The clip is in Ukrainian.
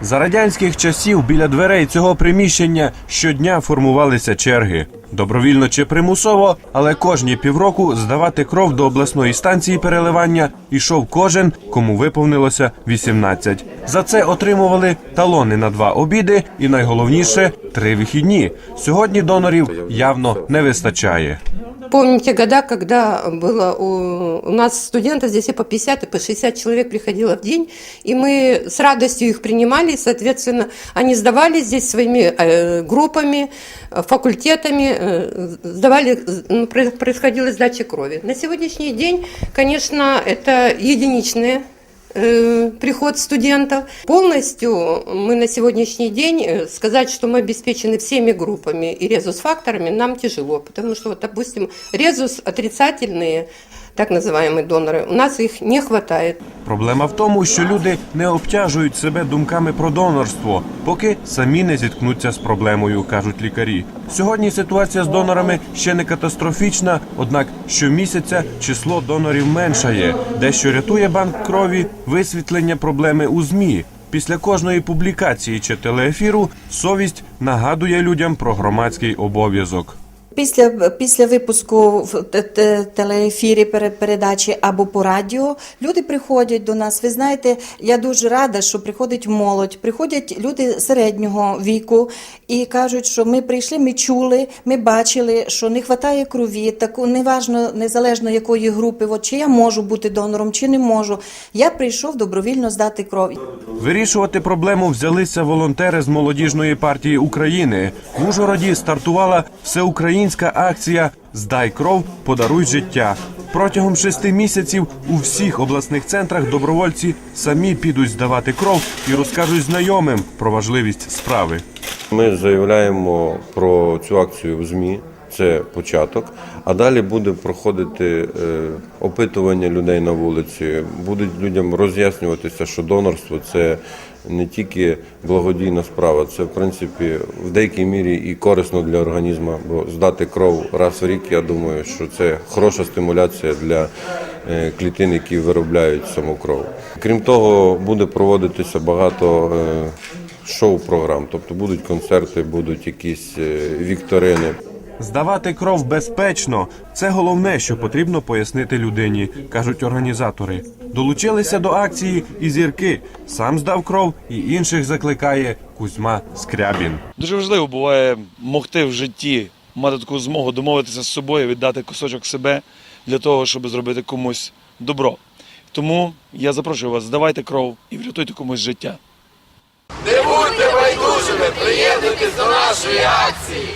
За радянських часів біля дверей цього приміщення щодня формувалися черги. Добровільно чи примусово, але кожні півроку здавати кров до обласної станції переливання ішов кожен, кому виповнилося 18. За це отримували талони на два обіди і найголовніше три вихідні. Сьогодні донорів явно не вистачає Помните года, когда было у, у нас студентов здесь и по 50, и по 60 человек приходило в день, и мы с радостью их принимали, и, соответственно, они сдавали здесь своими э, группами, э, факультетами, э, сдавали, ну, про- происходила сдача крови. На сегодняшний день, конечно, это единичные э, приход студентов. Полностью мы на сегодняшний день э, сказать, что мы обеспечены всеми группами и резус-факторами, нам тяжело, потому что, вот, допустим, резус отрицательные, так называемые доноры, у нас их не хватает. Проблема в тому, що люди не обтяжують себе думками про донорство, поки самі не зіткнуться з проблемою, кажуть лікарі. Сьогодні ситуація з донорами ще не катастрофічна, однак щомісяця число донорів меншає. Дещо рятує банк крові висвітлення проблеми у змі. Після кожної публікації чи телеефіру совість нагадує людям про громадський обов'язок. Після, після випуску в те- те- телеефірі пере- передачі або по радіо люди приходять до нас. Ви знаєте, я дуже рада, що приходить молодь, приходять люди середнього віку і кажуть, що ми прийшли, ми чули, ми бачили, що не вистачає крові, таку неважно, незалежно якої групи, от чи я можу бути донором, чи не можу. Я прийшов добровільно здати кров. Вирішувати проблему взялися волонтери з молодіжної партії України. В Ужгороді стартувала всеукраїнська акція Здай кров, подаруй життя. Протягом шести місяців у всіх обласних центрах добровольці самі підуть здавати кров і розкажуть знайомим про важливість справи. Ми заявляємо про цю акцію в ЗМІ. Це початок, а далі буде проходити е, опитування людей на вулиці. Будуть людям роз'яснюватися, що донорство це не тільки благодійна справа, це в принципі в деякій мірі і корисно для організму, бо здати кров раз в рік, я думаю, що це хороша стимуляція для е, клітин, які виробляють саму кров. Крім того, буде проводитися багато. е, Шоу-програм, тобто будуть концерти, будуть якісь вікторини. Здавати кров безпечно це головне, що потрібно пояснити людині, кажуть організатори. Долучилися до акції і зірки. Сам здав кров і інших закликає Кузьма Скрябін. Дуже важливо буває могти в житті, мати таку змогу домовитися з собою, віддати кусочок себе для того, щоб зробити комусь добро. Тому я запрошую вас, здавайте кров і врятуйте комусь життя. Не будьте байдужими, приєднуйтесь до нашої акції.